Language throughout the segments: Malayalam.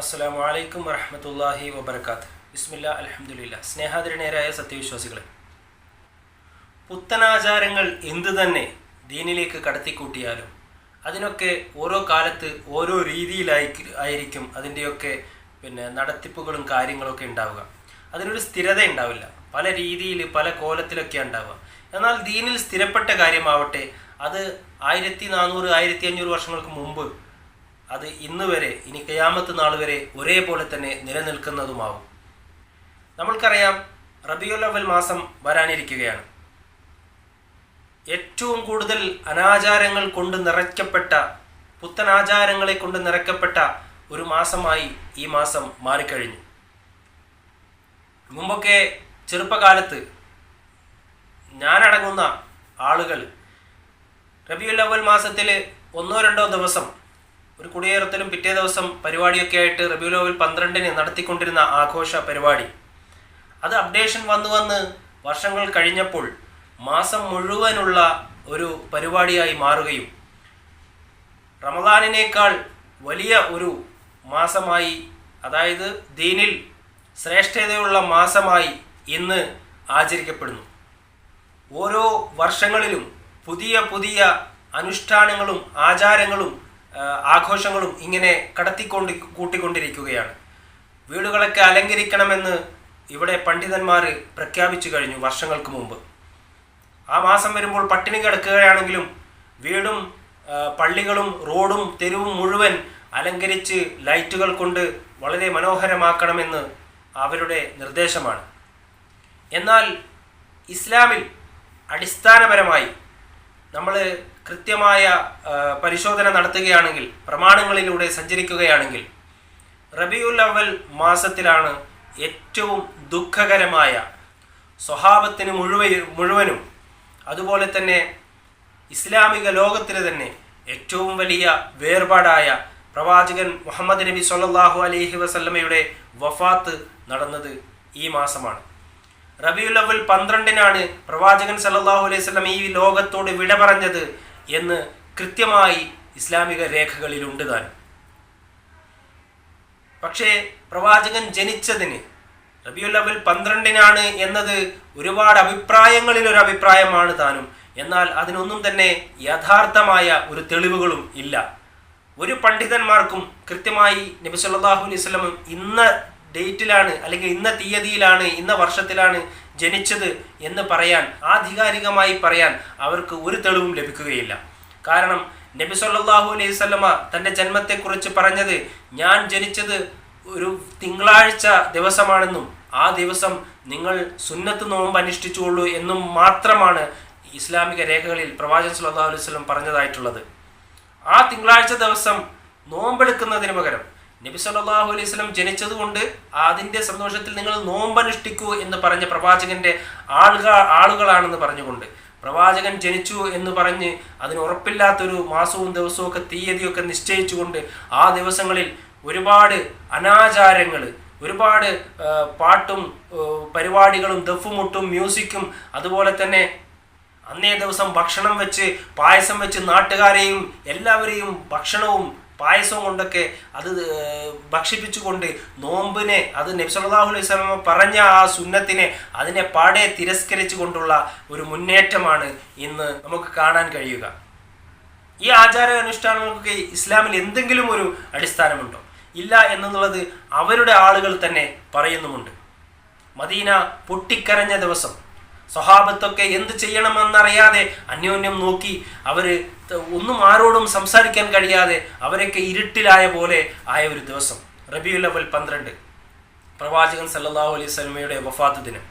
അസ്സലാമു വലൈക്കും വറഹമത്തല്ലാഹി വബർക്കാത്ത് ബിസ്മില്ല അലഹമുല്ല സ്നേഹാദരണീയരായ സത്യവിശ്വാസികളെ പുത്തനാചാരങ്ങൾ എന്തു തന്നെ ദീനിലേക്ക് കടത്തിക്കൂട്ടിയാലും അതിനൊക്കെ ഓരോ കാലത്ത് ഓരോ രീതിയിലായി ആയിരിക്കും അതിന്റെയൊക്കെ പിന്നെ നടത്തിപ്പുകളും കാര്യങ്ങളൊക്കെ ഉണ്ടാവുക. അതിനൊരു സ്ഥിരത ഉണ്ടാവില്ല. പല രീതിയിൽ പല കോലത്തിലൊക്കെ ഉണ്ടാവുക. എന്നാൽ ദീനിൽ സ്ഥിരപ്പെട്ട കാര്യമാവട്ടെ അത് ആയിരത്തി നാനൂറ് ആയിരത്തി അഞ്ഞൂറ് വർഷങ്ങൾക്ക് മുമ്പ് അത് ഇന്ന് വരെ ഇനി കയാമത്ത് നാൾ വരെ ഒരേപോലെ തന്നെ നിലനിൽക്കുന്നതുമാവും. നമ്മൾക്കറിയാം റബിയുൽ അവൽ മാസം വരാനിരിക്കുകയാണ്. ഏറ്റവും കൂടുതൽ അനാചാരങ്ങൾ കൊണ്ട് നിറയ്ക്കപ്പെട്ട പുത്തനാചാരങ്ങളെ കൊണ്ട് നിറയ്ക്കപ്പെട്ട ഒരു മാസമായി ഈ മാസം മാറിക്കഴിഞ്ഞു. മുമ്പൊക്കെ ചെറുപ്പകാലത്ത് ഞാനടങ്ങുന്ന ആളുകൾ റബിയുൽ അവൽ മാസത്തിൽ ഒന്നോ രണ്ടോ ദിവസം ഒരു കുടിയേറത്തിലും പിറ്റേ ദിവസം പരിപാടിയൊക്കെ ആയിട്ട് റബിയുൽ അവൽ പന്ത്രണ്ടിന് നടത്തിക്കൊണ്ടിരുന്ന ആഘോഷ പരിപാടി. അത് അപ്ഡേഷൻ വന്നു വന്ന് വർഷങ്ങൾ കഴിഞ്ഞപ്പോൾ മാസം മുഴുവനുള്ള ഒരു പരിപാടിയായി മാറുകയും റമദാനിനേക്കാൾ വലിയ ഒരു മാസമായി അതായത് ദീനിൽ ശ്രേഷ്ഠതയുള്ള മാസമായി ഇന്ന് ആചരിക്കപ്പെടുന്നു. ഓരോ വർഷങ്ങളിലും പുതിയ പുതിയ അനുഷ്ഠാനങ്ങളും ആചാരങ്ങളും ആഘോഷങ്ങളും ഇങ്ങനെ കടത്തിക്കൊണ്ട് കൂട്ടിക്കൊണ്ടിരിക്കുകയാണ്. വീടുകളൊക്കെ അലങ്കരിക്കണമെന്ന് ഇവിടെ പണ്ഡിതന്മാർ പ്രഖ്യാപിച്ചു കഴിഞ്ഞു വർഷങ്ങൾക്ക് മുമ്പ്. ആ മാസം വരുമ്പോൾ പട്ടിണി കിടക്കുകയാണെങ്കിലും വീടും പള്ളികളും റോഡും തെരുവും മുഴുവൻ അലങ്കരിച്ച് ലൈറ്റുകൾ കൊണ്ട് വളരെ മനോഹരമാക്കണമെന്ന് അവരുടെ നിർദ്ദേശമാണ്. എന്നാൽ ഇസ്ലാമിൽ അടിസ്ഥാനപരമായി നമ്മൾ കൃത്യമായ പരിശോധന നടത്തുകയാണെങ്കിൽ പ്രമാണങ്ങളിലൂടെ സഞ്ചരിക്കുകയാണെങ്കിൽ റബിയുൽ അവൽ മാസത്തിലാണ് ഏറ്റവും ദുഃഖകരമായ സ്വഭാവത്തിന് മുഴുവൻ മുഴുവനും അതുപോലെ തന്നെ ഇസ്ലാമിക ലോകത്തിന് തന്നെ ഏറ്റവും വലിയ വേർപാടായ പ്രവാചകൻ മുഹമ്മദ് നബി സല്ലാഹു അലൈഹി വസല്ലമയുടെ വഫാത്ത് നടന്നത് ഈ മാസമാണ്. റബിയുൽ അവൽ പന്ത്രണ്ടിനാണ് പ്രവാചകൻ സല്ലാഹു അലൈഹി സ്വലം ഈ ലോകത്തോട് വിട പറഞ്ഞത് എന്ന് കൃത്യമായി ഇസ്ലാമിക രേഖകളിലുണ്ട് താൻ. പക്ഷേ പ്രവാചകൻ ജനിച്ചതിന് റബിയുൽ അവൽ പന്ത്രണ്ടിനാണ് എന്നത് ഒരുപാട് അഭിപ്രായങ്ങളിൽ ഒരു അഭിപ്രായമാണ് താനും. എന്നാൽ അതിനൊന്നും തന്നെ യഥാർത്ഥമായ ഒരു തെളിവുകളും ഇല്ല. ഒരു പണ്ഡിതന്മാർക്കും കൃത്യമായി നബി അലൈഹി വസല്ലം ഇന്ന ഡേറ്റിലാണ് അല്ലെങ്കിൽ ഇന്ന തീയതിയിലാണ് ഇന്ന വർഷത്തിലാണ് ജനിച്ചത് എന്ന് പറയാൻ ആധികാരികമായി പറയാൻ അവർക്ക് ഒരു തെളിവും ലഭിക്കുകയില്ല. കാരണം നബി സല്ലാഹു അലൈഹി വസല്ലമ തന്റെ ജന്മത്തെക്കുറിച്ച് പറഞ്ഞത് ഞാൻ ജനിച്ചത് ഒരു തിങ്കളാഴ്ച ദിവസമാണെന്നും ആ ദിവസം നിങ്ങൾ സുന്നത്ത് നോമ്പ് അനുഷ്ഠിച്ചുകൊള്ളൂ എന്നും മാത്രമാണ് ഇസ്ലാമിക രേഖകളിൽ പ്രവാചകൻ സല്ലല്ലാഹു അലൈഹി സ്വലം പറഞ്ഞതായിട്ടുള്ളത്. ആ തിങ്കളാഴ്ച ദിവസം നോമ്പെടുക്കുന്നതിന് പകരം നബി സല്ലാഹു അലൈഹി വസല്ലം ജനിച്ചതുകൊണ്ട് അതിന്റെ സന്തോഷത്തിൽ നിങ്ങൾ നോമ്പനുഷ്ഠിക്കൂ എന്ന് പറഞ്ഞ പ്രവാചകന്റെ ആളുക ആളുകളാണെന്ന് പറഞ്ഞുകൊണ്ട് പ്രവാചകൻ ജനിച്ചു എന്ന് പറഞ്ഞ് അതിന് ഉറപ്പില്ലാത്തൊരു മാസവും ദിവസവും ഒക്കെ തീയതിയൊക്കെ നിശ്ചയിച്ചുകൊണ്ട് ആ ദിവസങ്ങളിൽ ഒരുപാട് അനാചാരങ്ങൾ ഒരുപാട് പാട്ടും പരിപാടികളും ദഫുമുട്ടും മ്യൂസിക്കും അതുപോലെ തന്നെ അന്നേ ദിവസം ഭക്ഷണം വെച്ച് പായസം വെച്ച് നാട്ടുകാരെയും എല്ലാവരെയും ഭക്ഷണവും പായസവും കൊണ്ടൊക്കെ അത് ഭക്ഷിപ്പിച്ചുകൊണ്ട് നോമ്പിനെ അത് നബ്സല്ലാഹു അലൈഹി സ്വലമ പറഞ്ഞ ആ സുന്നത്തിനെ അതിനെ പാടെ തിരസ്കരിച്ചു കൊണ്ടുള്ള ഒരു മുന്നേറ്റമാണ് ഇന്ന് നമുക്ക് കാണാൻ കഴിയുക. ഈ ആചാര അനുഷ്ഠാനങ്ങൾക്ക് ഇസ്ലാമിൽ എന്തെങ്കിലും ഒരു അടിസ്ഥാനമുണ്ടോ? ഇല്ല എന്നുള്ളത് അവരുടെ ആളുകൾ തന്നെ പറയുന്നുമുണ്ട്. മദീന പൊട്ടിക്കരഞ്ഞ ദിവസം സ്വഹാബത്തൊക്കെ എന്ത് ചെയ്യണമെന്നറിയാതെ അന്യോന്യം നോക്കി അവർ ഒന്നും ആരോടും സംസാരിക്കാൻ കഴിയാതെ അവരൊക്കെ ഇരുട്ടിലായ പോലെ ആയ ഒരു ദിവസം. റബിയുൽ അവൽ പന്ത്രണ്ട്. പ്രവാചകൻ സല്ലാഹു അലൈഹി സ്വലമയുടെ വഫാത്ത് ദിനം.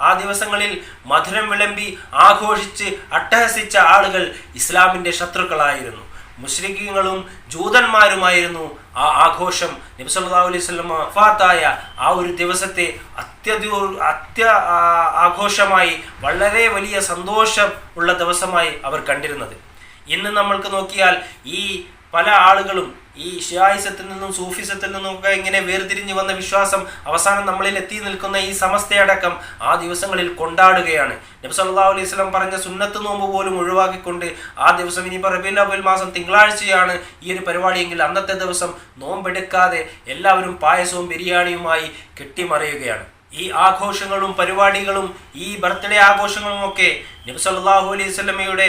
ആ ദിവസങ്ങളിൽ മധുരം വിളമ്പി ആഘോഷിച്ച് അട്ടഹസിച്ച ആളുകൾ ഇസ്ലാമിന്റെ ശത്രുക്കളായിരുന്നു. മുസ്ലിങ്ങളും ജൂതന്മാരുമായിരുന്നു ആ ആഘോഷം. നബി സല്ലല്ലാഹു അലൈഹി വസല്ലം വഫാത്തായ ആ ഒരു ദിവസത്തെ അത്യധി അത്യ ആഘോഷമായി വളരെ വലിയ സന്തോഷം ഉള്ള ദിവസമായി അവർ കണ്ടിരുന്നത്. ഇന്ന് നമ്മൾക്ക് നോക്കിയാൽ ഈ പല ആളുകളും ഈ ഷിയായിസത്തിൽ നിന്നും സൂഫിസത്തിൽ നിന്നും ഒക്കെ ഇങ്ങനെ വേർതിരിഞ്ഞു വന്ന വിശ്വാസം അവസാനം നമ്മളിൽ എത്തി നിൽക്കുന്ന ഈ സമസ്തയടക്കം ആ ദിവസങ്ങളിൽ കൊണ്ടാടുകയാണ്. നബി സല്ലല്ലാഹു അലൈഹി വസല്ലം പറഞ്ഞ സുന്നത്ത് നോമ്പ് പോലും ഒഴിവാക്കിക്കൊണ്ട് ആ ദിവസം ഇനിയിപ്പോൾ റബീൽ അവൽ മാസം തിങ്കളാഴ്ചയാണ് ഈ ഒരു പരിപാടിയെങ്കിൽ അന്നത്തെ ദിവസം നോമ്പെടുക്കാതെ എല്ലാവരും പായസവും ബിരിയാണിയുമായി കെട്ടിമറിയുകയാണ്. ഈ ആഘോഷങ്ങളും പരിപാടികളും ഈ ബർത്ത്ഡേ ആഘോഷങ്ങളും ഒക്കെ നബി സല്ലല്ലാഹു അലൈഹി വസല്ലമയുടെ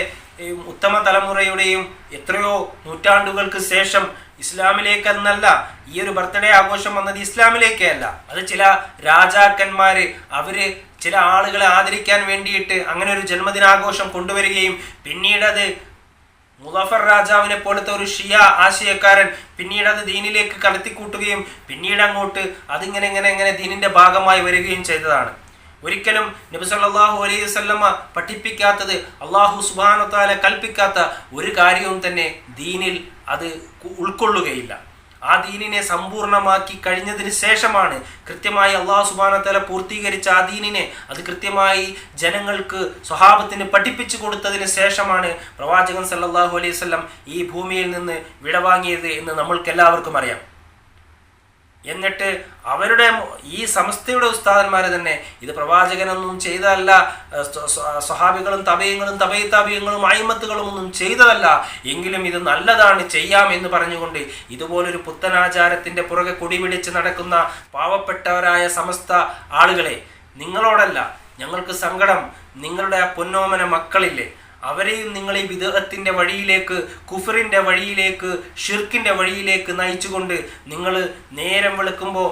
ഉത്തമ തലമുറയുടെയും എത്രയോ നൂറ്റാണ്ടുകൾക്ക് ശേഷം ഇസ്ലാമിലേക്ക് എന്നല്ല ഈ ഒരു ബർത്ത്ഡേ ആഘോഷം വന്നത് ഇസ്ലാമിലേക്കേ അല്ല അത് ചില രാജാക്കന്മാര് അവർ ചില ആളുകളെ ആദരിക്കാൻ വേണ്ടിയിട്ട് അങ്ങനെ ഒരു ജന്മദിനാഘോഷം കൊണ്ടുവരികയും പിന്നീട് അത് മുദഫർ രാജാവിനെ പോലത്തെ ഒരു ഷിയ ആശയക്കാരൻ പിന്നീട് അത് ദീനിലേക്ക് കടത്തിക്കൂട്ടുകയും പിന്നീട് അങ്ങോട്ട് അതിങ്ങനെ ഇങ്ങനെ ഇങ്ങനെ ദീനിന്റെ ഭാഗമായി വരികയും ചെയ്തതാണ്. ഒരിക്കലും നബി സല്ലല്ലാഹു അലൈഹി വസല്ലമ പഠിപ്പിക്കാത്തത് അള്ളാഹു സുബ്ഹാനഹു തആല കൽപ്പിക്കാത്ത ഒരു കാര്യവും തന്നെ ദീനിൽ അത് ഉൾക്കൊള്ളുകയില്ല. ആ ദീനിനെ സമ്പൂർണമാക്കി കഴിഞ്ഞതിന് ശേഷമാണ് കൃത്യമായി അള്ളാഹു സുബാനത്തല പൂർത്തീകരിച്ച ആ ദീനിനെ അത് കൃത്യമായി ജനങ്ങൾക്ക് സ്വഹാബത്തിന് പഠിപ്പിച്ചു കൊടുത്തതിന് ശേഷമാണ് പ്രവാചകൻ സല്ലാഹു അലൈവല്ലം ഈ ഭൂമിയിൽ നിന്ന് വിടവാങ്ങിയത് എന്ന് നമ്മൾക്കെല്ലാവർക്കും അറിയാം. എന്നിട്ട് അവരുടെ ഈ സമസ്തയുടെ ഉസ്താദന്മാരെ തന്നെ ഇത് പ്രവാചകനൊന്നും ചെയ്തതല്ല സ്വഹാബികളും തബയങ്ങളും തബയ തബയങ്ങളും അയിമത്തുകളും ഒന്നും ചെയ്തതല്ല. എങ്കിലും ഇത് നല്ലതാണ് ചെയ്യാം എന്ന് പറഞ്ഞുകൊണ്ട് ഇതുപോലൊരു പുത്തനാചാരത്തിന്റെ പുറകെ കുടിപിടിച്ച് നടക്കുന്ന പാവപ്പെട്ടവരായ സമസ്ത ആളുകളെ നിങ്ങളോടല്ല ഞങ്ങൾക്ക് സങ്കടം നിങ്ങളുടെ ആ പൊന്നോമന മക്കളില്ലേ അവരെയും നിങ്ങൾ ഈ വിദേഹത്തിന്റെ വഴിയിലേക്ക് കുഫറിന്റെ വഴിയിലേക്ക് ഷിർക്കിന്റെ വഴിയിലേക്ക് നയിച്ചുകൊണ്ട് നിങ്ങൾ നേരം വെളുക്കുമ്പോൾ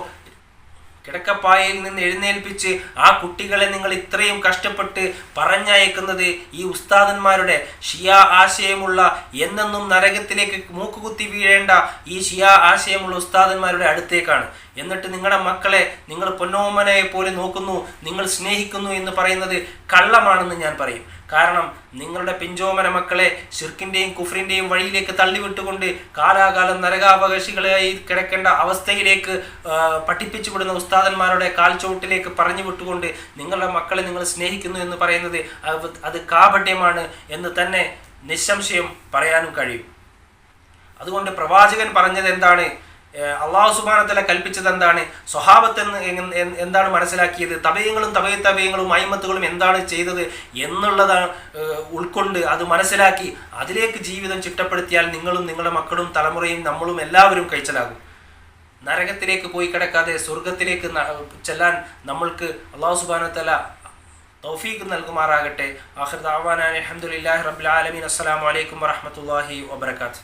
കിടക്കപ്പായയിൽ നിന്ന് എഴുന്നേൽപ്പിച്ച് ആ കുട്ടികളെ നിങ്ങൾ ഇത്രയും കഷ്ടപ്പെട്ട് പറഞ്ഞയക്കുന്നത് ഈ ഉസ്താദന്മാരുടെ ഷിയ ആശയമുള്ള എന്നെന്നും നരകത്തിലേക്ക് മൂക്കുകുത്തി വീഴേണ്ട ഈ ഷിയ ആശയമുള്ള ഉസ്താദന്മാരുടെ അടുത്തേക്കാണ്. എന്നിട്ട് നിങ്ങളുടെ മക്കളെ നിങ്ങൾ പൊന്നോമനയെ പോലെ നോക്കുന്നു നിങ്ങൾ സ്നേഹിക്കുന്നു എന്ന് പറയുന്നത് കള്ളമാണെന്ന് ഞാൻ പറയും. കാരണം നിങ്ങളുടെ പിഞ്ചോമന മക്കളെ ഷിർക്കിന്റെയും കുഫറിന്റെയും വഴിയിലേക്ക് തള്ളിവിട്ടുകൊണ്ട് കാലാകാലം നരകാവകാശികളായി കിടക്കേണ്ട അവസ്ഥയിലേക്ക് പഠിപ്പിച്ചു വിടുന്ന ഉസ്താദന്മാരുടെ കാൽച്ചുവട്ടിലേക്ക് പറഞ്ഞു വിട്ടുകൊണ്ട് നിങ്ങളുടെ മക്കളെ നിങ്ങൾ സ്നേഹിക്കുന്നു എന്ന് പറയുന്നത് അത് കാപട്യമാണ് എന്ന് തന്നെ നിസ്സംശയം പറയാനും കഴിയും. അതുകൊണ്ട് പ്രവാചകൻ പറഞ്ഞത് എന്താണ് അള്ളാഹു സുബാനത്തല കൽപ്പിച്ചത് എന്താണ്? സ്വഹാബത്ത് എന്താണ് മനസ്സിലാക്കിയത്? തബയങ്ങളും തബയ തബയങ്ങളും അയിമത്തുകളും എന്താണ് ചെയ്തത് എന്നുള്ളതാണ് ഉൾക്കൊണ്ട് അത് മനസ്സിലാക്കി അതിലേക്ക് ജീവിതം ചിട്ടപ്പെടുത്തിയാൽ നിങ്ങളും നിങ്ങളുടെ മക്കളും തലമുറയും നമ്മളും എല്ലാവരും കഴിച്ചലാകും. നരകത്തിലേക്ക് പോയി കിടക്കാതെ സ്വർഗത്തിലേക്ക് ചെല്ലാൻ നമ്മൾക്ക് അള്ളാഹു സുബാനത്തല തൗഫീഖ് നൽകുമാറാകട്ടെ. അഹമ്മദ് അൽഹംദുലില്ലാഹി റബ്ബിൽ ആലമീൻ. അസ്സലാമു അലൈക്കും വറഹ്മത്തുള്ളാഹി വബറകാതുഹു.